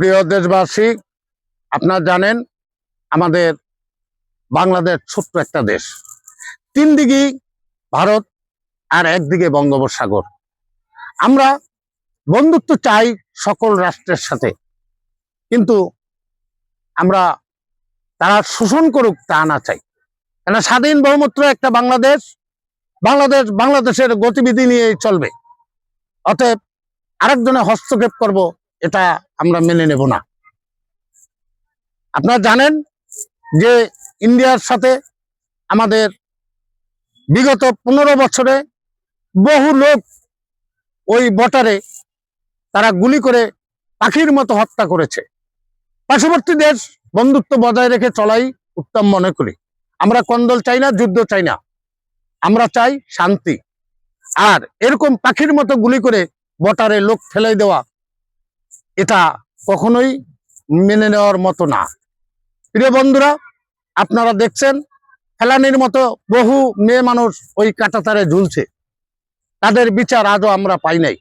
প্রিয় দেশবাসী, আপনারা জানেন আমাদের বাংলাদেশ ছোট্ট একটা দেশ। তিন দিকেই ভারত আর একদিকে বঙ্গোপসাগর। আমরা বন্ধুত্ব চাই সকল রাষ্ট্রের সাথে। কিন্তু আমরা তারা শোষণ করুক তা না চাই। কেন স্বাধীন বহুমাত্র একটা বাংলাদেশ বাংলাদেশ বাংলাদেশের গতিবিধি নিয়েই চলবে। অতএব আরেকজনে হস্তক্ষেপ করব এটা আমরা মেনে নেব না। আপনারা জানেন যে ইন্ডিয়ার সাথে আমাদের বিগত পনেরো বছরে বহু লোক ওই বটারে তারা গুলি করে পাখির মতো হত্যা করেছে। পার্শ্ববর্তী দেশ বন্ধুত্ব বজায় রেখে চলাই উত্তম মনে করি। আমরা কন্দল চাই না, যুদ্ধ চাই না। আমরা চাই শান্তি। আর এরকম পাখির মতো গুলি করে বটারে লোক ফেলে দেওয়া এটা কখনোই মেনে নেওয়ার মতো না। প্রিয় বন্ধুরা, আপনারা দেখছেন ফেলানির মতো বহু মেয়ে মানুষ ওই কাটাতারে ঝুলছে। তাদের বিচার আজও আমরা পাই নাই।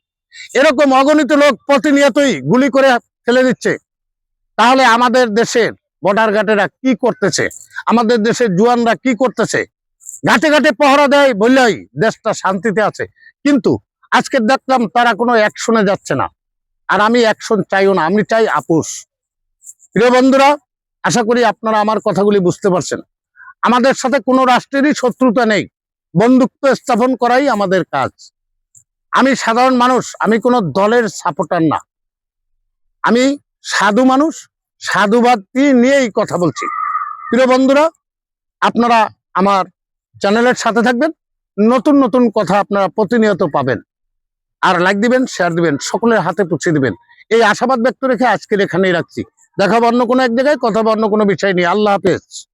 এরকম অগণিত লোক প্রতিনিয়তই গুলি করে ফেলে দিচ্ছে। তাহলে আমাদের দেশের বর্ডার ঘাটেরা কি করতেছে? আমাদের দেশের জুয়ানরা কি করতেছে? ঘাটে ঘাটে পহরা দেয় বললেই দেশটা শান্তিতে আছে। কিন্তু আজকে দেখলাম তারা কোনো অ্যাকশনে যাচ্ছে না। আর আমি অ্যাকশন চাইও না, আমি চাই আপুস প্রিয় বন্ধুরা, আশা করি আপনারা আমার কথাগুলি বুঝতে পারছেন। আমাদের সাথে কোনো রাষ্ট্রেরই শত্রুতা নেই, বন্ধুত্ব স্থাপন করাই আমাদের কাজ। আমি সাধারণ মানুষ, আমি কোনো দলের সাপোর্টার না। আমি সাধু মানুষ, সাধুবাদ নিয়েই কথা বলছি। প্রিয় বন্ধুরা, আপনারা আমার চ্যানেলের সাথে থাকবেন, নতুন নতুন কথা আপনারা প্রতিনিয়ত পাবেন। আর লাইক দিবেন শেয়ার দিবেন, সকলের হাতে পুছিয়ে দিবেন। এই আশাবাদ ব্যক্ত রেখে আজকের এখানেই রাখছি। দেখাবো অন্য কোনো এক জায়গায়, কথা বা অন্য কোনো বিষয় নিয়ে। আল্লাহ হাফেজ।